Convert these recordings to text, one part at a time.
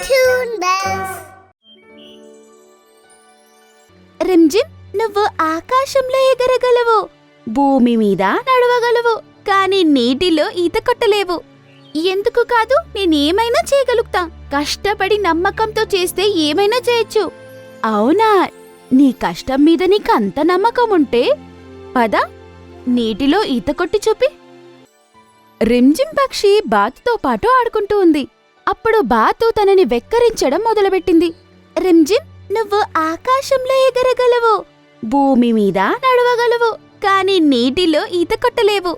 Toon Bells. Rimjhim నువ్వు ఆకాశంలో ఎగరగలవు. భూమి మీద నడవగలవు కానీ నీటిలో ఈత కొట్టలేవు. ఎందుకు కాదు నేనేమైనా చేయగలుగుతా. కష్టపడి నమ్మకంతో చేస్తే ఏమైనా చేయొచ్చు. అవునా? నీ కష్టం మీద నీకు అంత నమ్మకం ఉంటే? పద నీటిలో ఈత కొట్టి చూపి. రింజిం పక్షి బాతుతో పాటు ఆడుకుంటూ ఉంది. అప్పుడు బాతు తనని వెక్కరించడం మొదలుపెట్టింది. రిమ్జిమ్ నువ్వు ఆకాశంలో ఎగరగలవు. భూమి మీద నడవగలవు కానీ నీటిలో ఈత కొట్టలేవు.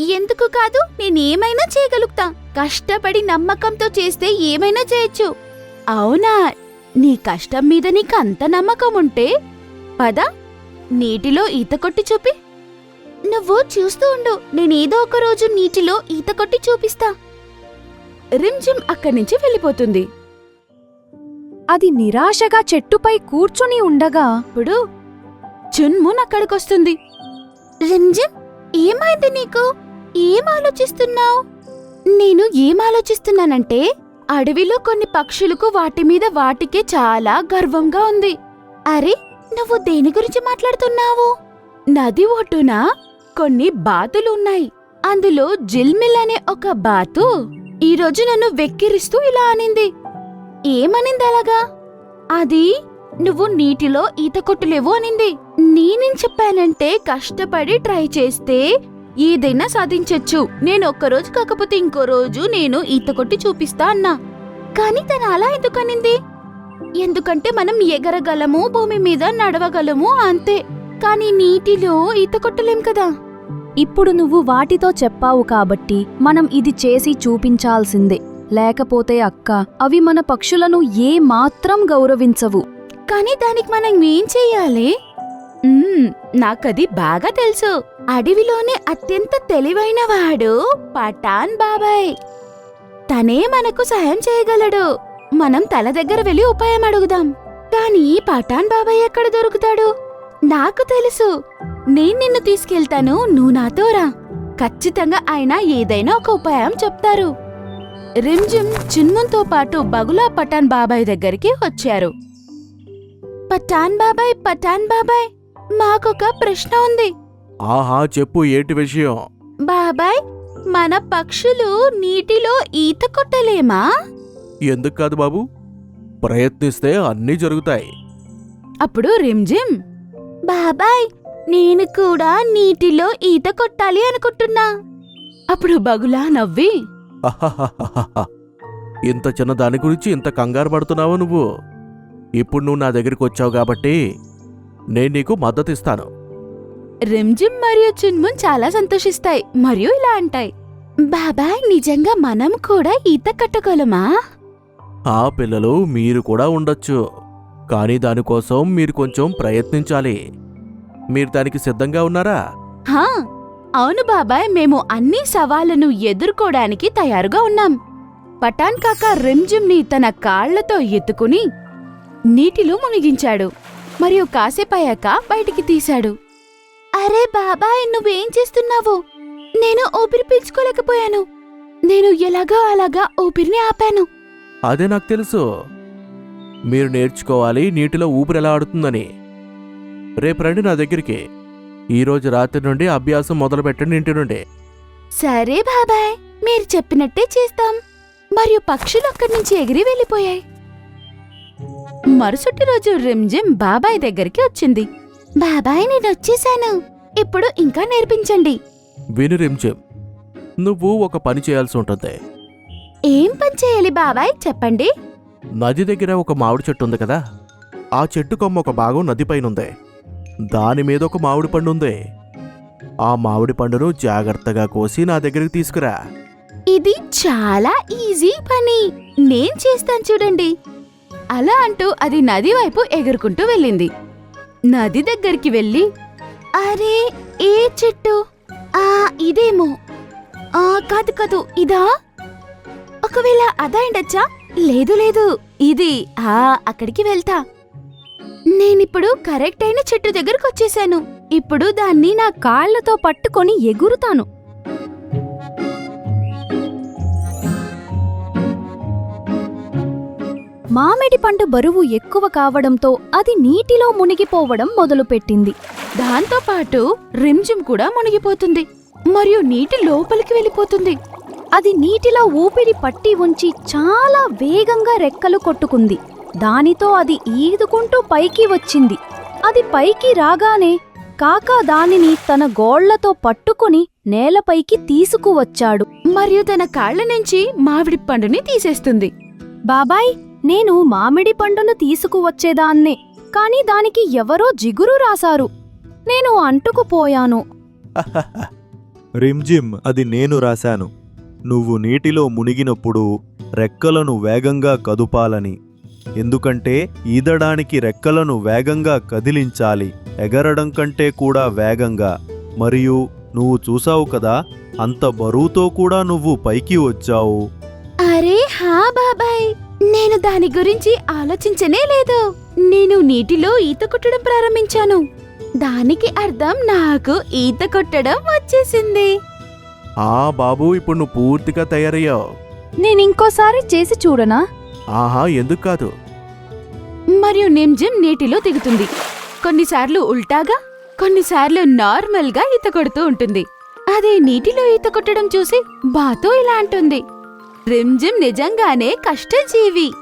ఎందుకు కాదు నేనేమైనా చేయగలుగుతా. కష్టపడి నమ్మకంతో చేస్తే ఏమైనా చేయొచ్చు. అవునా? నీ కష్టం మీద నీకు అంత నమ్మకం ఉంటే? పద నీటిలో ఈత కొట్టి చూపి. నువ్వు చూస్తూ ఉండు నేనేదో ఒక రోజు నీటిలో ఈత కొట్టి చూపిస్తా. రిమ్జిమ్ అక్కడి నుంచి వెళ్ళిపోతుంది. అది నిరాశగా చెట్టుపై కూర్చుని ఉండగా ఇప్పుడు చున్మున్ అక్కడికొస్తుంది. రింజిమ్ ఏమైంది నీకు? ఏం ఆలోచిస్తున్నావు? నేను ఏం ఆలోచిస్తున్నానంటే అడవిలో కొన్ని పక్షులకు వాటి మీద వాటికే చాలా గర్వంగా ఉంది. అరే నువ్వు దేని గురించి మాట్లాడుతున్నావు? నది ఒడ్డున కొన్ని బాతులు ఉన్నాయి అందులో జిల్మిల్ అనే ఒక బాతు ఈరోజు నన్ను వెక్కిరిస్తూ ఇలా అనింది. ఏమనింది అలాగా? అది నువ్వు నీటిలో ఈత కొట్టలేవు అనింది. నేనేం చెప్పానంటే కష్టపడి ట్రై చేస్తే ఏదైనా సాధించొచ్చు. నేను ఒక్కరోజు కాకపోతే ఇంకో రోజు నేను ఈత కొట్టి చూపిస్తా అన్నా. కానీ తను అలా ఎందుకనింది ఎందుకంటే మనం ఎగరగలము భూమి మీద నడవగలము అంతే. కానీ నీటిలో ఈత కొట్టలేం కదా? ఇప్పుడు నువ్వు వాటితో చెప్పావు కాబట్టి మనం ఇది చేసి చూపించాల్సిందే. లేకపోతే అక్క అవి మన పక్షులను ఏ మాత్రం గౌరవించవు. కానీ దానికి మనం ఏం చెయ్యాలి మ్మ్, నాకది బాగా తెలుసు. అడవిలోనే అత్యంత తెలివైన వాడు పఠాన్ బాబాయ్. తనే మనకు సహాయం చేయగలడు. మనం తల దగ్గర వెళ్ళి ఉపాయం అడుగుదాం. కానీ పఠాన్ బాబాయ్ ఎక్కడ దొరుకుతాడు? నాకు తెలుసు. నేను నిన్ను తీసుకెళ్తాను. నువ్వు నాతో రా. ఖచ్చితంగా ఆయన ఏదైనా ఒక ఉపాయం చెప్తారు. రిమ్జిమ్ చిన్మున్తో పాటు బగులా పఠాన్ బాబాయ్ దగ్గరికి వచ్చారు. పఠాన్ బాబాయ్ పఠాన్ బాబాయ్ మాకొక ప్రశ్న ఉంది. ఆహా చెప్పు ఏంటి విషయం? బాబాయ్ మన పక్షులు నీటిలో ఈత కొట్టలేమా? ఎందుకు కాదు బాబు? ప్రయత్నిస్తే అన్నీ జరుగుతాయి. అప్పుడు రిమ్జిమ్ బాబాయ్ నేను కూడా నీటిలో ఈత కొట్టాలి అనుకుంటున్నా. అప్పుడు బగులా నవ్వి. ఇంత చిన్న దాని గురించి ఇంత కంగారు పడుతున్నావు నువ్వు. ఇప్పుడు నువ్వు నా దగ్గరికి వచ్చావు కాబట్టి నేను నీకు మద్దతు ఇస్తాను రిమ్జిమ్ మరియు చున్మున్ చాలా సంతోషిస్తాయి మరియు ఇలా అంటాయి. బాబాయ్ నిజంగా మనం కూడా ఈత కట్టగలమా ఆ పిల్లలు మీరు కూడా ఉండొచ్చు కానీ దానికోసం మీరు కొంచెం ప్రయత్నించాలి. మీరు దానికి సిద్ధంగా ఉన్నారా? హా అవును బాబాయ్ మేము అన్ని సవాళ్ళను ఎదుర్కోడానికి తయారుగా ఉన్నాం. పఠాన్ కాక రిమ్జిమ్ని తన కాళ్ళతో ఎత్తుకుని నీటిలో మునిగించాడు. మరియు కాసేపయ్యాక బయటికి తీశాడు. అరే బాబాయ్ నువ్వేం చేస్తున్నావు? నేను ఊపిరి పీల్చుకోలేకపోయాను. నేను ఎలాగో అలాగా ఊపిరిని ఆపాను. అదే నాకు తెలుసు. మీరు నేర్చుకోవాలి నీటిలో ఊపిరి ఎలా ఆడుతుందని. రేపు రండి నా దగ్గరికి. ఈరోజు రాత్రి నుండి అభ్యాసం మొదలు పెట్టండి ఇంటి నుండి. సరే బాబాయ్ మీరు చెప్పినట్టే చేస్తాం. మరియు పక్షులు అక్కడి నుంచి ఎగిరి వెళ్ళిపోయాయి. మరుసటి రోజు రిమ్జిమ్ బాబాయ్ దగ్గరికి వచ్చింది. బాబాయ్ నేను వచ్చేసాను. ఇప్పుడు ఇంకా నేర్పించండి. విను రించెం నువ్వు ఒక పని చేయాల్సి ఉంటుంది. ఏం పని చేయాలి బాబాయ్ చెప్పండి. నది దగ్గర ఒక మామిడి చెట్టు ఉంది కదా. ఆ చెట్టు కొమ్మ ఒక భాగం నదిపైన ఉంది దాని మీద ఒక మామిడి పండు ఉంది. ఆ మామిడి పండును జాగ్రత్తగా కోసి నా దగ్గరికి తీసుకురా. ఇది చాలా ఈజీ పని. నేను చేస్తాను చూడండి. అలా అంటూ అది నది వైపు ఎగురుకుంటూ వెళ్ళింది. నది దగ్గరికి వెళ్ళి అరే ఏ చెట్టు? ఆ ఇదేమో. ఆ కాదు కాదు ఇదా? ఒకవేళ అదా ఉండొచ్చా లేదు లేదు. ఇది ఆ అక్కడికి వెళ్తా. నేనిప్పుడు కరెక్ట్ అయిన చెట్టు దగ్గరకు వచ్చేసాను ఇప్పుడు దాన్ని నా కాళ్ళతో పట్టుకొని ఎగురుతాను. మామిడి పండు బరువు ఎక్కువ కావడంతో అది నీటిలో మునిగిపోవడం మొదలుపెట్టింది. దాంతోపాటు రింజుం కూడా మునిగిపోతుంది. మరియు నీటి లోపలికి వెళ్ళిపోతుంది. అది నీటిలో ఊపిరి పట్టి ఉంచి చాలా వేగంగా రెక్కలు కొట్టుకుంది. దానితో అది ఈదుకుంటూ పైకి వచ్చింది. అది పైకి రాగానే కాకా దానిని తన గోళ్ళతో పట్టుకుని నేలపైకి తీసుకువచ్చాడు. మరియు తన కాళ్ళ నుంచి మామిడి పండుని తీసేస్తుంది. బాబాయ్ నేను మామిడి పండును తీసుకువచ్చేదాన్నే కాని దానికి ఎవరో జిగురు రాశారు. నేను అంటుకుపోయాను. రిమ్జిమ్ అది నేను రాశాను. నువ్వు నీటిలో మునిగినప్పుడు రెక్కలను వేగంగా కదుపాలని. ఎందుకంటే ఈదడానికి రెక్కలను వేగంగా కదిలించాలి ఎగరడం కంటే కూడా వేగంగా. మరియు నువ్వు చూసావు కదా అంత బరువుతో కూడా నువ్వు పైకి వచ్చావు. అరే హా బాబాయ్ నేను దాని గురించి ఆలోచించనే లేదు. నేను నీటిలో ఈత కొట్టడం ప్రారంభించాను. దానికి అర్థం నాకు ఈత కొట్టడం వచ్చేసింది. ఆ బాబు ఇప్పుడు నువ్వు పూర్తిగా తయారయ్యావు. నేనింకోసారి చేసి చూడనా? ఆహా ఎందుకు కాదు? మరియు నిమ్జిమ్ నీటిలో దిగుతుంది కొన్నిసార్లు ఉల్టాగా కొన్నిసార్లు నార్మల్గా ఈత కొడుతూ ఉంటుంది. అదే నీటిలో ఈత కొట్టడం చూసి బాతో ఇలా అంటుంది. రిమ్జిమ్ నిజంగానే కష్టజీవి.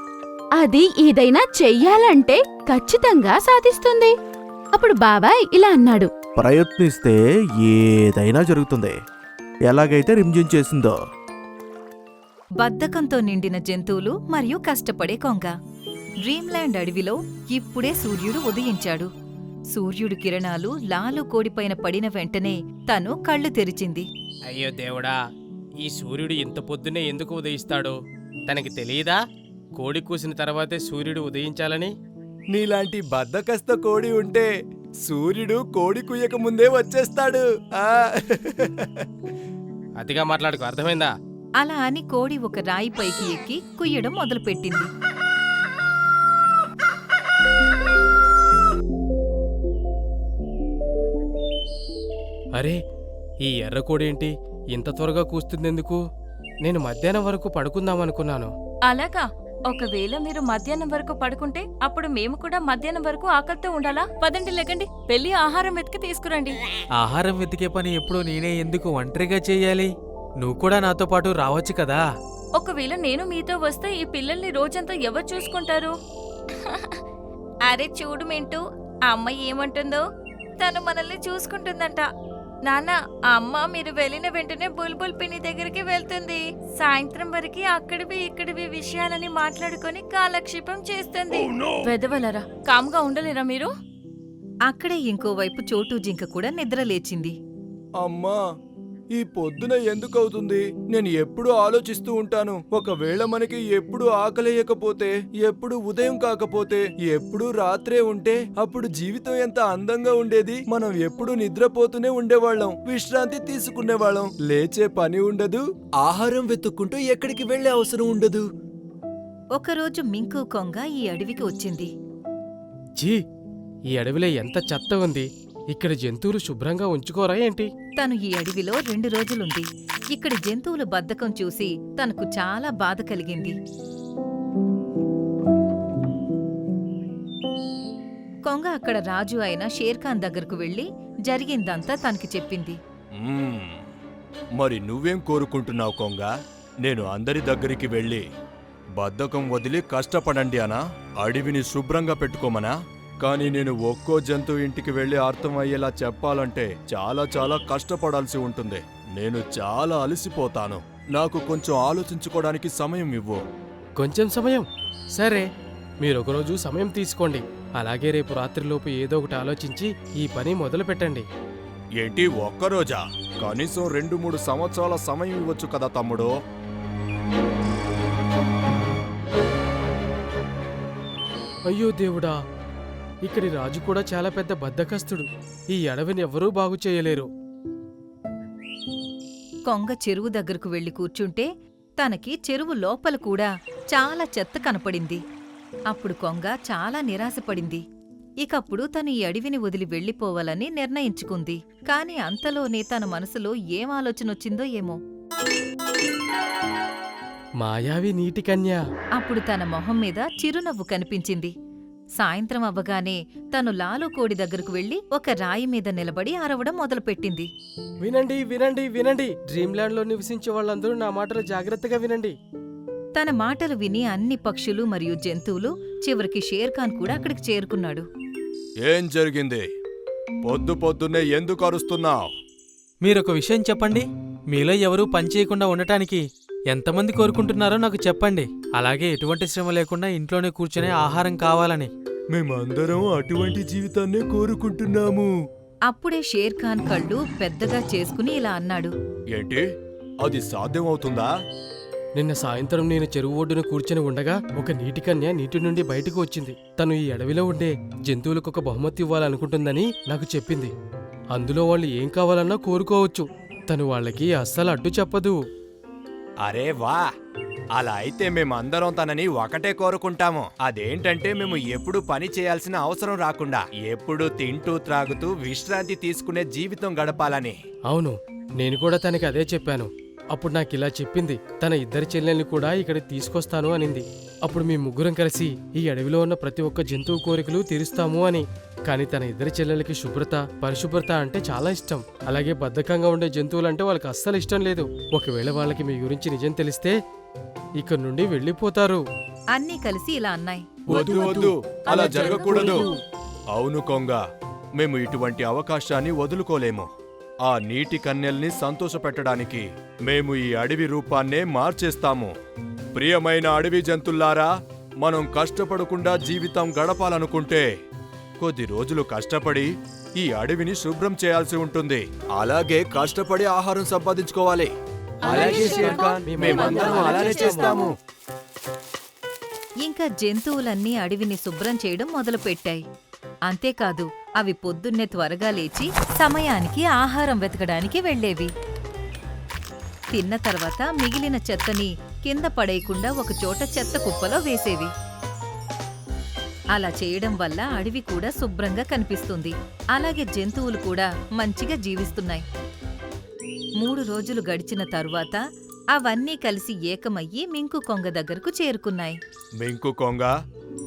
అది ఏదైనా చెయ్యాలంటే ఖచ్చితంగా సాధిస్తుంది. అప్పుడు బాబాయ్ ఇలా అన్నాడు. ప్రయత్నిస్తే ఏదైనా జరుగుతుంది. ఎలాగైతే రిమ్జిన్ చేసిందో. బద్ధకంతో నిండిన జంతువులు మరియు కష్టపడే కొంగ. డ్రీమ్ల్యాండ్ అడవిలో ఇప్పుడే సూర్యుడు ఉదయించాడు. సూర్యుడు కిరణాలు లాలు కోడిపైన పడిన వెంటనే తను కళ్ళు తెరిచింది. అయ్యో దేవుడా ఈ సూర్యుడు ఇంత పొద్దున్నే ఎందుకు ఉదయిస్తాడు? తనకి తెలియదా కోడి కూసిన తర్వాతే సూర్యుడు ఉదయించాలని? నీలాంటి బద్దకస్త కోడి ఉంటే సూర్యుడు కోడి కుయ్యక ముందే వచ్చేస్తాడు. ఆ. అతిగా మాట్లాడుకో అర్థమైందా? అలా అని కోడి ఒక రాయి పైకి ఎక్కి కుయ్యడం మొదలుపెట్టింది. అరే ఈ ఎర్ర కోడేంటి? ఇంత త్వరగా కూస్తుందెందుకు? నేను మధ్యాహ్నం వరకు పడుకుందామనుకున్నాను. అలాగా. ఒకవేళ మీరు మధ్యాహ్నం వరకు పడుకుంటే అప్పుడు మేము కూడా మధ్యాహ్నం వరకు ఆకలితో ఉండాలా? పదండి లేకండి. పెళ్ళి ఆహారం వెతికి తీసుకురండి. ఆహారం వెతికే పని ఎప్పుడు నేనే ఎందుకు ఒంటరిగా చెయ్యాలి నువ్వు కూడా నాతో పాటు రావచ్చు కదా? ఒకవేళ నేను మీతో వస్తే ఈ పిల్లల్ని రోజంతా ఎవరు చూసుకుంటారు? అరే చూడు మింటూ ఆ అమ్మ ఏమంటుందో? తను మనల్ని చూసుకుంటుందంట. నాన్న ఆ అమ్మ మీరు వెళ్ళిన వెంటనే బుల్బుల్ పిన్ని దగ్గరికి వెళ్తుంది. సాయంత్రం వరకు అక్కడివి ఇక్కడివి విషయాలని మాట్లాడుకొని కాలక్షేపం చేస్తుంది. వెదవలరా కామ్గా ఉండలేరా మీరు? అక్కడే ఇంకోవైపు చోటు జింక కూడా నిద్రలేచింది అమ్మా! ఈ పొద్దున ఎందుకు అవుతుంది నేను ఎప్పుడు ఆలోచిస్తూ ఉంటాను. ఒకవేళ మనకి ఎప్పుడు ఆకలేయకపోతే ఎప్పుడు ఉదయం కాకపోతే ఎప్పుడు రాత్రే ఉంటే అప్పుడు జీవితం ఎంత అందంగా ఉండేది? మనం ఎప్పుడు నిద్రపోతూనే ఉండేవాళ్ళం. విశ్రాంతి తీసుకునేవాళ్ళం. లేచే పని ఉండదు. ఆహారం వెతుక్కుంటూ ఎక్కడికి వెళ్ళే అవసరం ఉండదు. ఒకరోజు మింకు కొంగ ఈ అడవికి వచ్చింది. జీ ఈ అడవిలో ఎంత చెత్త ఉంది. ఇక్కడ జంతువులు శుభ్రంగా ఉంచుకోరా ఏంటి? తను ఈ అడవిలో రెండు రోజులుంది. ఇక్కడి జంతువుల బద్ధకం చూసి తనకు చాలా బాధ కలిగింది. కొంగ అక్కడ రాజు అయిన షేర్ఖాన్ దగ్గరకు వెళ్ళి జరిగిందంతా తనకి చెప్పింది. మరి నువ్వేం కోరుకుంటున్నావు కొంగ? నేను అందరి దగ్గరికి వెళ్ళి బద్ధకం వదిలి కష్టపడండి అనా. అడవిని శుభ్రంగా పెట్టుకోమనా? కానీ నేను ఒక్కో జంతువు ఇంటికి వెళ్ళి అర్థం అయ్యేలా చెప్పాలంటే చాలా చాలా కష్టపడాల్సి ఉంటుంది. నేను చాలా అలసిపోతాను. నాకు కొంచెం ఆలోచించుకోవడానికి సమయం ఇవ్వు. కొంచెం సమయం? సరే మీరు ఒకరోజు సమయం తీసుకోండి. అలాగే రేపు రాత్రిలోపు ఏదో ఒకటి ఆలోచించి ఈ పని మొదలు పెట్టండి. ఏంటి ఒక్కరోజా కనీసం రెండు మూడు సంవత్సరాల సమయం ఇవ్వచ్చు కదా తమ్ముడు? అయ్యో దేవుడా ఇక్కడి రాజు కూడా చాలా పెద్ద బద్ధకస్తుడు ఈ అడవిని ఎవ్వరూ బాగు చేయలేరు. కొంగ చెరువు దగ్గరకు వెళ్ళి కూర్చుంటే తనకి చెరువు లోపల కూడా చాలా చెత్త కనపడింది. అప్పుడు కొంగ చాలా నిరాశపడింది. ఇకప్పుడు తను ఈ అడవిని వదిలి వెళ్ళిపోవాలని నిర్ణయించుకుంది. కాని అంతలోనే తన మనసులో ఏం ఆలోచనొచ్చిందో ఏమో. మాయావి నీటి కన్య. అప్పుడు తన మొహం మీద చిరునవ్వు కనిపించింది. సాయంత్రం అవ్వగానే తను లాలు కోడి దగ్గరకు వెళ్ళి ఒక రాయి మీద నిలబడి అరవడం మొదలుపెట్టింది. వినండి వినండి వినండి. డ్రీమ్లాండ్లో నివసించే వాళ్ళందరూ నా మాటలు జాగ్రత్తగా వినండి. తన మాటలు విని అన్ని పక్షులు మరియు జంతువులు చివరికి షేర్ఖాన్ కూడా అక్కడికి చేరుకున్నాడు. ఏం జరిగింది? పొద్దు పొద్దున్నే ఎందుకు అరుస్తున్నావు? మీరొక విషయం చెప్పండి. మీలో ఎవరూ పనిచేయకుండా ఉండటానికి ఎంతమంది కోరుకుంటున్నారో నాకు చెప్పండి. అలాగే ఎటువంటి శ్రమ లేకుండా ఇంట్లోనే కూర్చునే ఆహారం కావాలని. మేమందరం అటువంటి జీవితాన్నే కోరుకుంటున్నాము. అప్పుడే షేర్ఖాన్ కళ్ళు పెద్దగా చేసుకుని ఇలా అన్నాడు. ఏంటి? అది సాధ్యమవుతుందా? నిన్న సాయంత్రం నేను చెరువు ఒడ్డున కూర్చొని ఉండగా ఒక నీటి కన్య నీటి నుండి బయటకు వచ్చింది. తను ఈ అడవిలో ఉండే జంతువులకు ఒక బహుమతి ఇవ్వాలనుకుంటుందని నాకు చెప్పింది. అందులో వాళ్ళు ఏం కావాలన్నా కోరుకోవచ్చు. తను వాళ్ళకి అస్సలు అడ్డు చెప్పదు. అరే వా అలా అయితే మేమందరం తనని ఒకటే కోరుకుంటాము. అదేంటంటే మేము ఎప్పుడు పని చేయాల్సిన అవసరం రాకుండా ఎప్పుడు తింటూ త్రాగుతూ విశ్రాంతి తీసుకునే జీవితం గడపాలని. అవును నేను కూడా తనకి అదే చెప్పాను. అప్పుడు నాకు ఇలా చెప్పింది తన ఇద్దరి చెల్లెల్ని కూడా ఇక్కడ తీసుకొస్తాను అనింది. అప్పుడు మీ ముగ్గురం కలిసి ఈ అడవిలో ఉన్న ప్రతి ఒక్క జంతువు కోరికలు తీరుస్తాము అని. కానీ తన ఇద్దరి చెల్లెలకి శుభ్రత పరిశుభ్రత అంటే చాలా ఇష్టం. అలాగే బద్ధకంగా ఉండే జంతువులంటే వాళ్ళకి అస్సలు ఇష్టం లేదు. ఒకవేళ వాళ్ళకి మీ గురించి నిజం తెలిస్తే ఇక్కడ నుండి వెళ్ళిపోతారు. అన్నీ కలిసి ఇలా అన్నాయి. వద్దు వద్దు అలా జరగకూడదు. అవును కొంగ మేము ఇటువంటి అవకాశాన్ని వదులుకోలేము. ఆ నీటి కన్యల్ని సంతోషపెట్టడానికి మేము ఈ అడవి రూపాన్నే మార్చేస్తాము. ప్రియమైన అడవి జంతుల్లారా మనం కష్టపడకుండా జీవితం గడపాలనుకుంటే కొద్ది రోజులు కష్టపడి ఈ అడవిని శుభ్రం చేయాల్సి ఉంటుంది. అలాగే కష్టపడి ఆహారం సంపాదించుకోవాలి. అలాగే షేర్ ఖాన్, మేమందరం అలానే చేస్తాము. ఇంకా జంతువులన్నీ అడవిని శుభ్రం చేయడం మొదలుపెట్టాయి. అంతేకాదు అవి పొద్దున్నే త్వరగా లేచి సమయానికి ఆహారం వెతకడానికి వెళ్ళేవి. తిన్న తర్వాత మిగిలిన చెత్తని కింద పడేయకుండా ఒక చోట చెత్త కుప్పలో వేసేవి. అలా చేయడం వల్ల అడవి కూడా శుభ్రంగా కనిపిస్తుంది. అలాగే జంతువులు కూడా మంచిగా జీవిస్తున్నాయి. మూడు రోజులు గడిచిన తరువాత అవన్నీ కలిసి ఏకమయ్యి మింకు కొంగ దగ్గరకు చేరుకున్నాయి. మింకు కొంగ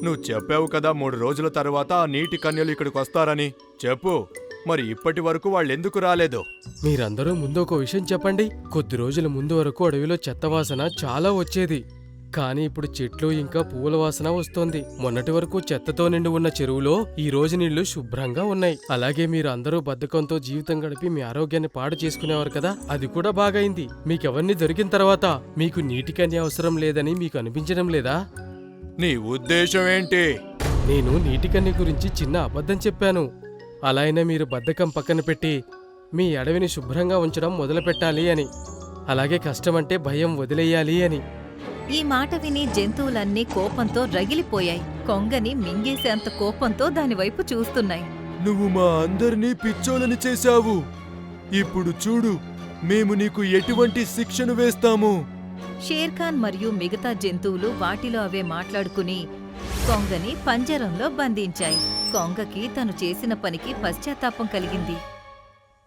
నువ్వు చెప్పావు కదా మూడు రోజుల తర్వాత ఆ నీటి కన్యలు ఇక్కడికి వస్తారని. చెప్పు మరి ఇప్పటి వరకు వాళ్ళెందుకు రాలేదు? మీరందరూ ముందు ఒక విషయం చెప్పండి. కొద్ది రోజుల ముందు వరకు అడవిలో చెత్త వాసన చాలా వచ్చేది. కానీ ఇప్పుడు చెట్లు ఇంకా పువ్వుల వాసన వస్తోంది. మొన్నటి వరకు చెత్తతో నిండి ఉన్న చెరువులో ఈ రోజు నీళ్ళు శుభ్రంగా ఉన్నాయి. అలాగే మీరు అందరూ బద్ధకంతో జీవితం గడిపి మీ ఆరోగ్యాన్ని పాడు చేసుకునేవారు కదా? అది కూడా బాగైంది. మీకెవరిని దొరికిన తర్వాత మీకు నీటికని అవసరం లేదని మీకు అనిపించడం లేదా? నీ ఉద్దేశం ఏంటి? నేను నీటికన్ని గురించి చిన్న అబద్ధం చెప్పాను. అలా అయినా మీరు బద్ధకం పక్కన పెట్టి మీ అడవిని శుభ్రంగా ఉంచడం మొదలుపెట్టాలి అని. అలాగే కష్టమంటే భయం వదిలేయాలి అని. ఈ మాట విని జంతువులన్నీ కోపంతో రగిలిపోయాయి. కొంగని మింగేసేంత కోపంతో దానివైపు చూస్తున్నాయి. నువ్వు మా అందరినీ పిచ్చోలని చేశావు. ఇప్పుడు చూడు మేము నీకు ఎటువంటి శిక్షను వేస్తాము? షేర్ఖాన్ మరియు మిగతా జంతువులు వాటిలో అవే మాట్లాడుకుని కొంగని పంజరంలో బంధించాయి. కొంగకి తను చేసిన పనికి పశ్చాత్తాపం కలిగింది.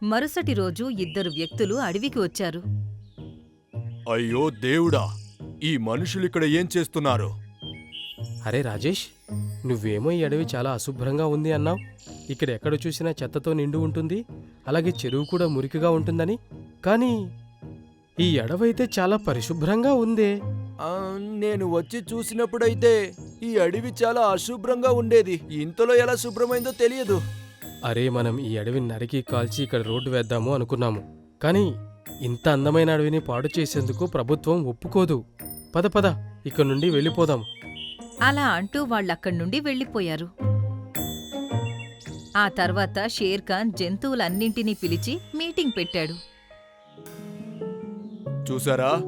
మరుసటి రోజు ఇద్దరు వ్యక్తులు అడవికి వచ్చారు. అయ్యో దేవుడా! ఈ మనుషులు ఇక్కడ ఏం చేస్తున్నారు? అరే రాజేష్ నువ్వేమో ఈ అడవి చాలా అశుభ్రంగా ఉంది అన్నావు. ఇక్కడ ఎక్కడ చూసినా చెత్తతో నిండి ఉంటుంది అలాగే చెరువు కూడా మురికిగా ఉంటుందని. కానీ ఈ అడవైతే చాలా పరిశుభ్రంగా ఉందే. ఆ, నేను వచ్చి చూసినప్పుడైతే ఈ అడవి చాలా అశుభ్రంగా ఉండేది. ఇంతలో ఎలా శుభ్రమైందో తెలియదు. అరే మనం ఈ అడవిని నరికి కాల్చి ఇక్కడ రోడ్డు వేద్దాము అనుకున్నాము. కానీ ఇంత అందమైన అడవిని పాడు చేసేందుకు ప్రభుత్వం ఒప్పుకోదు. పద పద ఇక్కడ నుండి వెళ్ళిపోదాం. అలా అంటూ వాళ్ళక్కడి నుండి వెళ్ళిపోయారు. ఆ తర్వాత షేర్ఖాన్ జంతువులన్నింటినీ పిలిచి మీటింగ్ పెట్టాడు. చూసారా?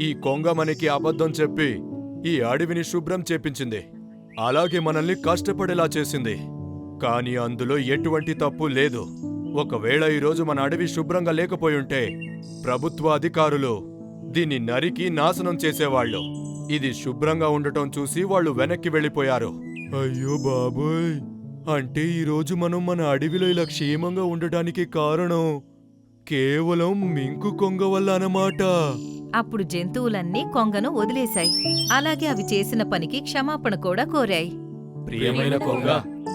ఈ కొంగ మనకి అబద్ధం చెప్పి ఈ అడవిని శుభ్రం చేపించింది. అలాగే మనల్ని కష్టపడేలా చేసింది. కానీ అందులో ఎటువంటి తప్పు లేదు. ఒకవేళ ఈరోజు మన అడవి శుభ్రంగా లేకపోయుంటే ప్రభుత్వ అధికారులు దీన్ని నరికి నాశనం చేసేవాళ్ళు. ఇది శుభ్రంగా ఉండటం చూసి వాళ్ళు వెనక్కి వెళ్ళిపోయారు. అయ్యో బాబోయ్! అంటే ఈరోజు మనం మన అడవిలో ఇలా క్షేమంగా ఉండటానికి కారణం కేవలం మింకు కొంగ వల్ల అన్నమాట. అప్పుడు జంతువులన్నీ కొంగను వదిలేశాయి. అలాగే అవి చేసిన పనికి క్షమాపణ కూడా కోరాయి. ప్రియమైన కొంగ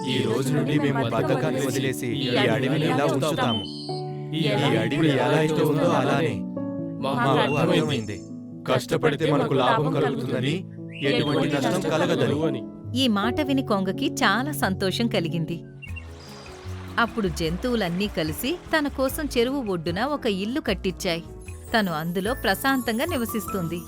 ఈ రోజు నుండి మేము బద్ధకాన్ని వదిలేసి ఈ అడవిని ఇలా ఉంచుతాము? ఈ అడవి ఎలా అయితే ఉందో అలానే మాకు అర్థమైంది. కష్టపడితే మనకు లాభం కలుగుతుందని ఎటువంటి నష్టం కలగదని. అని. ఈ మాట విని కొంగకి చాలా సంతోషం కలిగింది. అప్పుడు జంతువులన్నీ కలిసి తన కోసం చెరువు ఒడ్డున ఒక ఇల్లు కట్టించాయి. తను అందులో ప్రశాంతంగా నివసిస్తుంది.